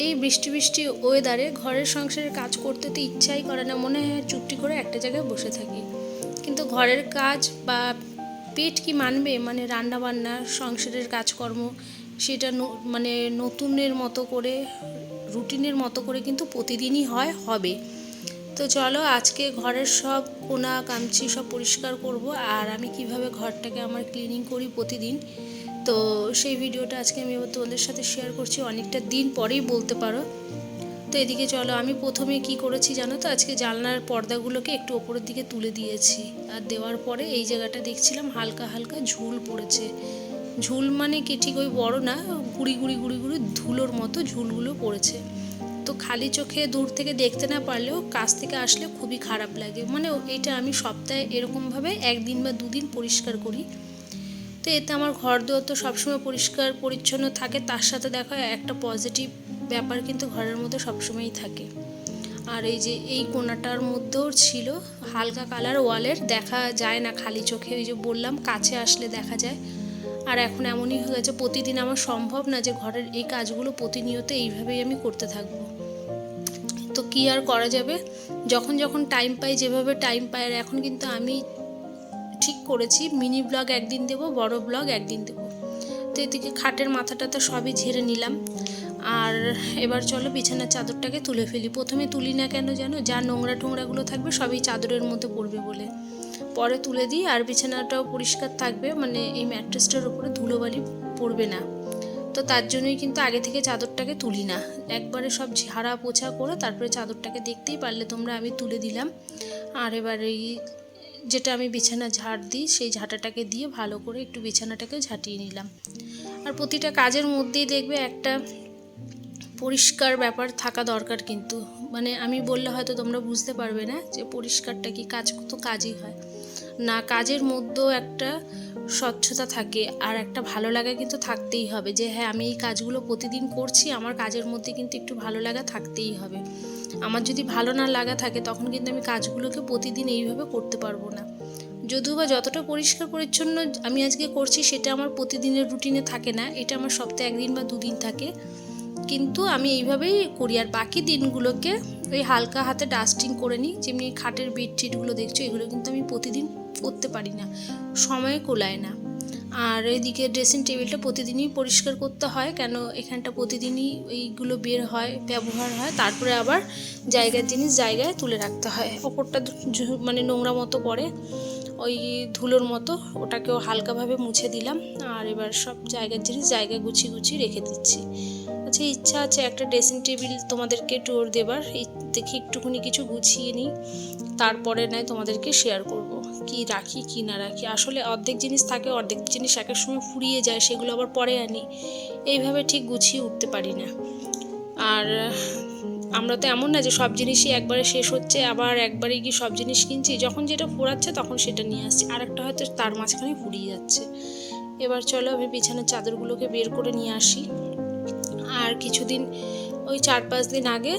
এই বৃষ্টি বৃষ্টি ওয়েদারে ঘরের সংসারের কাজ করতে তো ইচ্ছাই করে না। মনে হয় চুপটি করে একটা জায়গায় বসে থাকি। কিন্তু ঘরের কাজ বা পেট কি মানবে? মানে রান্না বান্না সংসারের কাজকর্ম, সেটা মানে নতুনের মতো করে, রুটিনের মতো করে কিন্তু প্রতিদিনই হয়, হবে। তো চলো আজকে ঘরের সব কোনা কামচি সব পরিষ্কার করব। আর আমি কীভাবে ঘরটাকে আমার ক্লিনিং করি প্রতিদিন তো সেই ভিডিওটা আজকে আমি তোমাদের সাথে শেয়ার করছি, অনেকটা দিন পরেই বলতে পারো। তো এদিকে চলো, আমি প্রথমে কি করেছি জানো তো? আজকে জানলার পর্দাগুলোকে একটু ওপরের দিকে তুলে দিয়েছি। আর দেওয়ার পরে এই জায়গাটা দেখছিলাম হালকা হালকা ঝুল পড়েছে। ঝুল মানে কি ঠিক ওই বড় না, গুড়ি গুড়ি গুড়ি গুড়ি ধুলোর মতো ঝুলগুলো পড়েছে। তো খালি চোখে দূর থেকে দেখতে না পারলেও কাছ থেকে আসলে খুবই খারাপ লাগে। মানে এটা আমি সপ্তাহে এরকমভাবে একদিন বা দুদিন পরিষ্কার করি। তো এতে আমার ঘর দুয়ার তো সবসময় পরিষ্কার, পরিচ্ছন্ন থাকে। তার সাথে দেখো একটা পজিটিভ ব্যাপার কিন্তু ঘরের মধ্যে সবসময়ই থাকে। আর এই যে এই কোনাটার মধ্যেও ছিল হালকা কালার ওয়ালের দেখা যায় না খালি চোখে, ওই যে বললাম, কাছে আসলে দেখা যায়। আর এখন এমনই হয়ে গেছে, প্রতিদিন আমার সম্ভব না যে ঘরের এই কাজগুলো প্রতিনিয়ত এইভাবেই আমি করতে থাকব। তো কি আর করা যাবে? যখন যখন টাইম পাই, যেভাবে টাইম পাই, আর এখন কিন্তু আমি ঠিক করেছি। মিনি ব্লগ একদিন দেবো, বড় ব্লগ একদিন দেবো। তো এদিকে খাটের মাথাটা তো সবই ঝেড়ে নিলাম। আর এবার চলো বিছানার চাদরটাকে তুলে ফেলি। প্রথমে তুলি না কেন জানো? যা নোংরা টোংরাগুলো থাকবে সবই চাদরের মধ্যে পড়বে বলে। পরে তুলে দিই আর বিছানাটাও পরিষ্কার থাকবে। মানে এই ম্যাট্রেসটার উপরে ধুলোবালি পড়বে না। তো তার জন্যই কিন্তু আগে থেকে চাদরটাকে তুলি না। একবারে সব ঝাড়া পোছা করে তারপরে চাদরটাকে দেখতেই পারলে তোমরা, আমি তুলে দিলাম। আর এবার এই যেটা আমি বিছানা ঝাড় দিই, সেই ঝাঁটাটাকে দিয়ে ভালো করে একটু বিছানাটাকে ঝাঁটিয়ে নিলাম। আর প্রতিটা কাজের মধ্যেই দেখবে একটা পরিষ্কার ব্যাপার থাকা দরকার কিন্তু। মানে আমি বললে হয়তো তোমরা বুঝতে পারবে না যে পরিষ্কারটা কি কাজ, তো কাজই হয়। না, কাজের মধ্যেও একটা স্বচ্ছতা থাকে আর একটা ভালো লাগা কিন্তু থাকতেই হবে যে হ্যাঁ আমি এই কাজগুলো প্রতিদিন করছি, আমার কাজের মধ্যে কিন্তু একটু ভালো লাগা থাকতেই হবে। আমার যদি ভালো না লাগা থাকে, তখন কিন্তু আমি কাজগুলোকে প্রতিদিন এইভাবে করতে পারব না। যদিও বা যতটা পরিষ্কার পরিচ্ছন্ন আমি আজকে করছি, সেটা আমার প্রতিদিনের রুটিনে থাকে না, এটা আমার সপ্তাহে একদিন বা দুদিন থাকে। কিন্তু আমি এইভাবেই করি, আর বাকি দিনগুলোকে ওই হালকা হাতে ডাস্টিং করে নিই, যেমনি খাটের বেডশিটগুলো দেখছ, এগুলো কিন্তু আমি প্রতিদিন করতে পারি না, সময় কোলায় না। আর এদিকে ড্রেসিং টেবিলটা প্রতিদিনই পরিষ্কার করতে হয়, কেন এখানটা প্রতিদিনই এইগুলো বের হয়, ব্যবহার হয়, তারপরে আবার জায়গার জিনিস জায়গায় তুলে রাখতে হয়। ওপরটা মানে নোংরা মতো পড়ে, ওই ধুলোর মতো, ওটাকেও হালকাভাবে মুছে দিলাম, আর এবার সব জায়গার জিনিস জায়গায় গুছিয়ে গুছিয়ে রেখে দিচ্ছি। আচ্ছা ইচ্ছা আছে একটা ড্রেসিং টেবিল তোমাদেরকে ট্যুর দেবার। দেখি একটুখানি কিছু গুছিয়ে নিই, তারপরে নয় তোমাদেরকে শেয়ার করব। কি রাখি, কি না রাখি। আসলে অর্ধেক জিনিস থাকে, অর্ধেক জিনিস একের সময় ফুরিয়ে যায়, সেগুলো আবার পরে আনি। এইভাবে ঠিক গুছিয়ে উঠতে পারি না। আর আমরা তো এমন না যে সব জিনিসই একবারে শেষ হচ্ছে, আবার একবারে গিয়ে সব জিনিস কিনছি। যখন যেটা ফুরাচ্ছে তখন সেটা নিয়ে আসছি। আর একটা হয়তো তার মাঝখানে ফুরিয়ে যাচ্ছে। এবার চলো আমি বিছানার চাদরগুলোকে বের করে নিয়ে আসি। আর কিছুদিন, ওই চার পাঁচ দিন আগে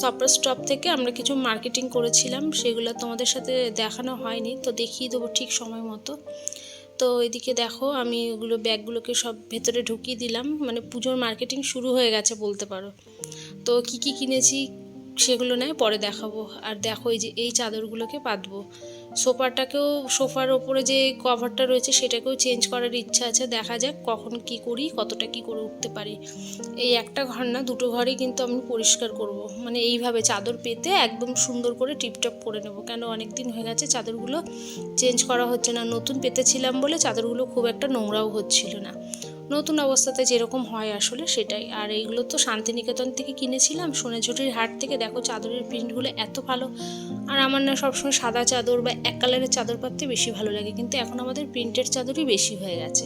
সপার স্টপ থেকে আমরা কিছু মার্কেটিং করেছিলাম, সেগুলো তোমাদের সাথে দেখানো হয়নি, তো দেখিয়ে দেবো ঠিক সময় মতো। তো এদিকে দেখো, আমি ওগুলো ব্যাগগুলোকে সব ভেতরে ঢুকিয়ে দিলাম মানে পুজোর মার্কেটিং শুরু হয়ে গেছে বলতে পারো। তো কি কি কিনেছি সেগুলো নয় পরে দেখাবো। আর দেখো এই যে, এই চাদরগুলোকে পাতবো। সোফাটাকেও, সোফার ওপরে যে কভারটা রয়েছে সেটাকেও চেঞ্জ করার ইচ্ছা আছে। দেখা যাক কখন কি করি, কতটা কি করে উঠতে পারি। এই একটা ঘর না, দুটো ঘরই কিন্তু আমি পরিষ্কার করব। মানে এইভাবে চাদর পেতে একদম সুন্দর করে টিপটপ করে নেব। কেন অনেক দিন হয়ে গেছে, চাদরগুলো চেঞ্জ করা হচ্ছে না। নতুন পেতেছিলাম বলে চাদরগুলো খুব একটা নোংরাও হচ্ছিল না। নতুন অবস্থাতে যেরকম হয় আসলে সেটাই। আর এইগুলো তো শান্তিনিকেতন থেকে কিনেছিলাম সোনাঝুটির হাট থেকে। দেখো চাদরের প্রিন্টগুলো এত ভালো। আর আমার না সবসময় সাদা চাদর বা এক কালারের চাদর পাততে বেশি ভালো লাগে। কিন্তু এখন আমাদের প্রিন্টের চাদরই বেশি হয়ে গেছে।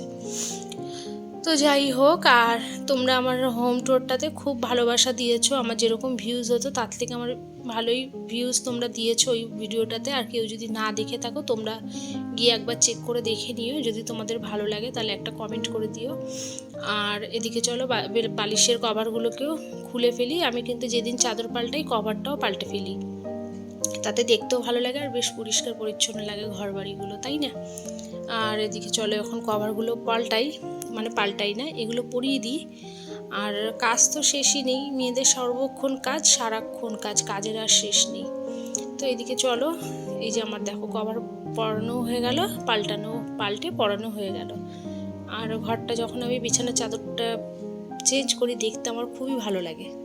তো যাই হোক, আর তোমরা আমার হোম টোরটাতে খুব ভালোবাসা দিয়েছ। আমার যেরকম ভিউজ হতো, তার থেকে আমার ভালোই ভিউজ তোমরা দিয়েছ ওই ভিডিওটাতে আর কেউ যদি না দেখে থাকো, তোমরা গিয়ে একবার চেক করে দেখে নিও। যদি তোমাদের ভালো লাগে, তাহলে একটা কমেন্ট করে দিও। আর এদিকে চলো বালিশের কভারগুলোকেও খুলে ফেলি। আমি কিন্তু যেদিন চাদর পাল্টাই, কভারটাও পাল্টে ফেলি। তাতে দেখতেও ভালো লাগে আর বেশ পরিষ্কার পরিচ্ছন্ন লাগে ঘর বাড়িগুলো তাই না? আর এদিকে চলো, এখন কভারগুলো পাল্টাই। মানে পাল্টাই না, এগুলো পরিয়ে দিই। আর কাজ তো শেষই নেই, মেয়েদের সর্বক্ষণ কাজ, সারাক্ষণ কাজ, কাজের আর শেষ নেই। তো এদিকে চলো, এই যে আমার দেখো কবার পরানো হয়ে গেল, পাল্টানো, পাল্টে পরানো হয়ে গেল। আর ঘরটা যখন আমি বিছানার চাদরটা চেঞ্জ করি দেখতে আমার খুবই ভালো লাগে।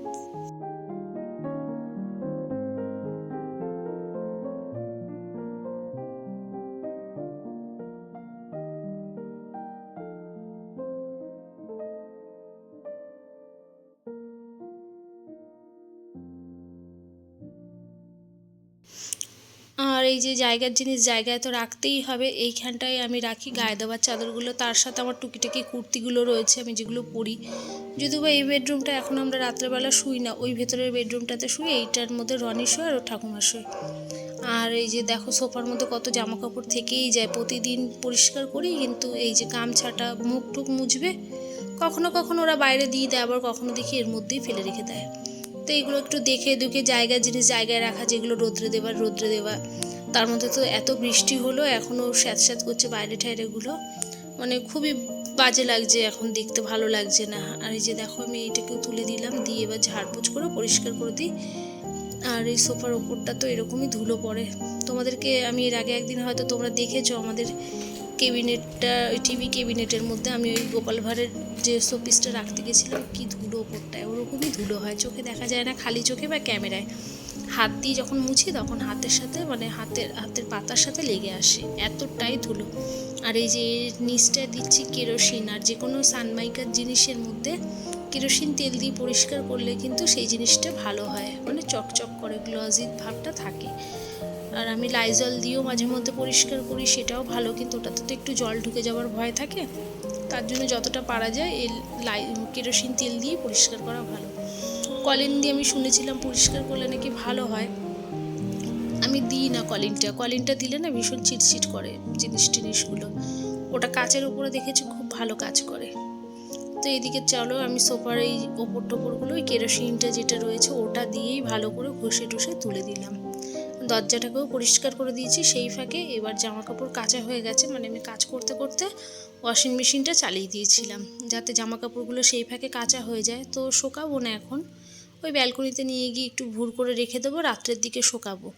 এই যে জায়গার জিনিস জায়গায় তো রাখতেই হবে, এইখানটায় আমি রাখি। গায়ে দেওয়ার চাদরগুলো, তার সাথে আমার টুকিটাকি কুর্তিগুলো রয়েছে, আমি যেগুলো পরি। যদিও বা এই বেডরুমটা এখন আমরা রাত্রেবেলা শুই না, ওই ভেতরের বেডরুমটাতে শুই, এইটার মধ্যে রনি শোয় আর ওর ঠাকুমা শোয়। আর এই যে দেখো, সোফার মধ্যে কত জামা কাপড় থেকেই যায়, প্রতিদিন পরিষ্কার করি, কিন্তু এই যে গামছাটা মুখ টুক মুছবে, কখনো কখনো ওরা বাইরে দিয়ে দেয়, আবার কখনো দেখি এর মধ্যেই ফেলে রেখে দেয়। তো এইগুলো একটু দেখে দুখে জায়গায় জিনিস জায়গায় রাখা, যেগুলো রোদ্রে দেওয়ার রোদ্রে দেওয়া। তার মধ্যে তো এত বৃষ্টি হলো, এখনও স্যাঁত স্যাঁত করছে বাইরে ঠাইরেগুলো। মানে খুবই বাজে লাগছে এখন দেখতে, ভালো লাগছে না। আর এই যে দেখো আমি এইটাকেও তুলে দিলাম, দিয়ে এবার ঝাড়পোছ করে পরিষ্কার করে দিই। আর এই সোফার ওপরটা তো এরকমই ধুলো পড়ে। তোমাদেরকে আমি এর আগে একদিন হয়তো তোমরা দেখেছ আমাদের কেবিনেটটা ওই টিভি কেবিনেটের মধ্যে আমি ওই গোপাল ভাঁড়ের যে শোপিসটা রাখতে গেছিলাম, কী ধুলো ওপরটায়। ওরকমই ধুলো হয়, চোখে দেখা যায় না, খালি চোখে বা ক্যামেরায়। হাত দিয়ে যখন মুছি তখন হাতের সাথে মানে হাতের হাতের পাতার সাথে লেগে আসে, এতটাই ধুলো। আর এই যে এর নিচটায় দিচ্ছি কেরোসিন, আর যে কোনো সানমাইকার জিনিসের মধ্যে কেরোসিন তেল দিয়ে পরিষ্কার করলে কিন্তু সেই জিনিসটা ভালো হয়। মানে চকচক করে গ্লজি ভাবটা থাকে। আর আমি লাইজল দিয়েও মাঝে মধ্যে পরিষ্কার করি, সেটাও ভালো, কিন্তু ওটাতে তো একটু জল ঢুকে যাওয়ার ভয় থাকে। তার জন্য যতটা পারা যায়, এই লাই, কেরোসিন তেল দিয়ে পরিষ্কার করা ভালো। কলিন দিয়ে আমি শুনেছিলাম পরিষ্কার করলে নাকি ভালো হয়। আমি দিই না কলিনটা। কলিনটা দিলে না ভীষণ চিটচিট করে জিনিস টিনিসগুলো। ওটা কাচের উপরে দেখেছি খুব ভালো কাজ করে। তো এদিকে চলো, আমি সোফার এই ওপর টোপরগুলো ওই কেরোসিনটা যেটা রয়েছে ওটা দিয়েই ভালো করে ঘষে টষে তুলে দিলাম। দরজাটাকেও পরিষ্কার করে দিয়েছি সেই ফাঁকে। এবার জামা কাপড় কাচা হয়ে গেছে মানে আমি কাজ করতে করতে ওয়াশিং মেশিনটা চালিয়ে দিয়েছিলাম। যাতে জামা কাপড়গুলো সেই ফাঁকে কাঁচা হয়ে যায়। তো শোকাবো না এখন। ওই ব্যালকনিতে নিয়ে গিয়ে একটু ভুর করে রেখে দেবো, রাত্রের দিকে শোকাবো।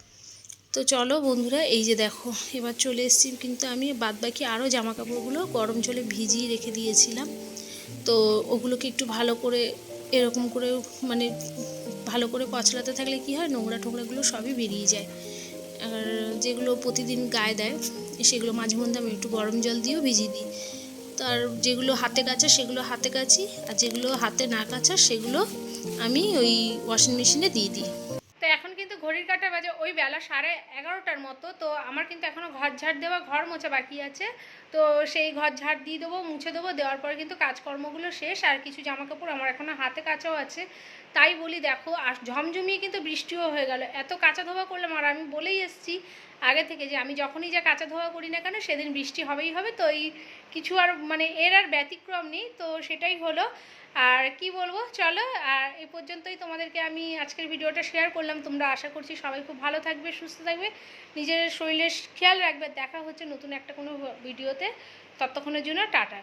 তো চলো বন্ধুরা, এই যে দেখো, এবার চলে এসেছি, কিন্তু আমি বাদ বাকি আরও জামা কাপড়গুলো গরম জলে ভিজিয়ে রেখে দিয়েছিলাম। তো ওগুলোকে একটু ভালো করে, এরকম করে মানে ভালো করে কচলাতে থাকলে কি হয়, নোংরা টোংরাগুলো সবই বেরিয়ে যায়। আর যেগুলো প্রতিদিন গায়ে দেয়, সেগুলো মাঝে মধ্যে আমি একটু গরম জল দিয়েও ভিজিয়ে দিই। তার যেগুলো হাতে কাচা সেগুলো হাতে কাচি, আর যেগুলো হাতে না কাচা সেগুলো আমি ওই ওয়াশিং মেশিনে দিয়ে দিই। তো এখন কিন্তু ঘড়ির কাটা বাজে ওই বেলা সাড়ে এগারোটার মতো, তো আমার কিন্তু এখনও ঘর ঝাড় দেওয়া ঘর মোছা বাকি আছে। তো সেই ঘর ঝাড় দিয়ে দেবো, মুছে দেবো, দেওয়ার পরে কিন্তু কাজকর্মগুলো শেষ, আর কিছু জামা কাপড় আমার এখনও হাতে কাচাও আছে। তাই বলি দেখো, আর ঝমঝমিয়ে কিন্তু বৃষ্টিও হয়ে গেল। এত কাঁচা ধোয়া করলাম, আর আমি বলেই এসেছি আগে থেকে যে আমি যখনই যা কাঁচা ধোয়া করি না কেন, সেদিন বৃষ্টি হবেই হবে। তো এই কিছু আর মানে এর আর ব্যতিক্রম নেই। তো সেটাই হলো। আর কি বলব? চলো, আর এ পর্যন্তই তোমাদেরকে আমি আজকের ভিডিওটা শেয়ার করলাম। তোমরা আশা করছি সবাই খুব ভালো থাকবে, সুস্থ থাকবে। নিজের শরীরের খেয়াল রাখবে। দেখা হচ্ছে নতুন একটা কোনো ভিডিওতে। ততক্ষণের জন্য টাটা।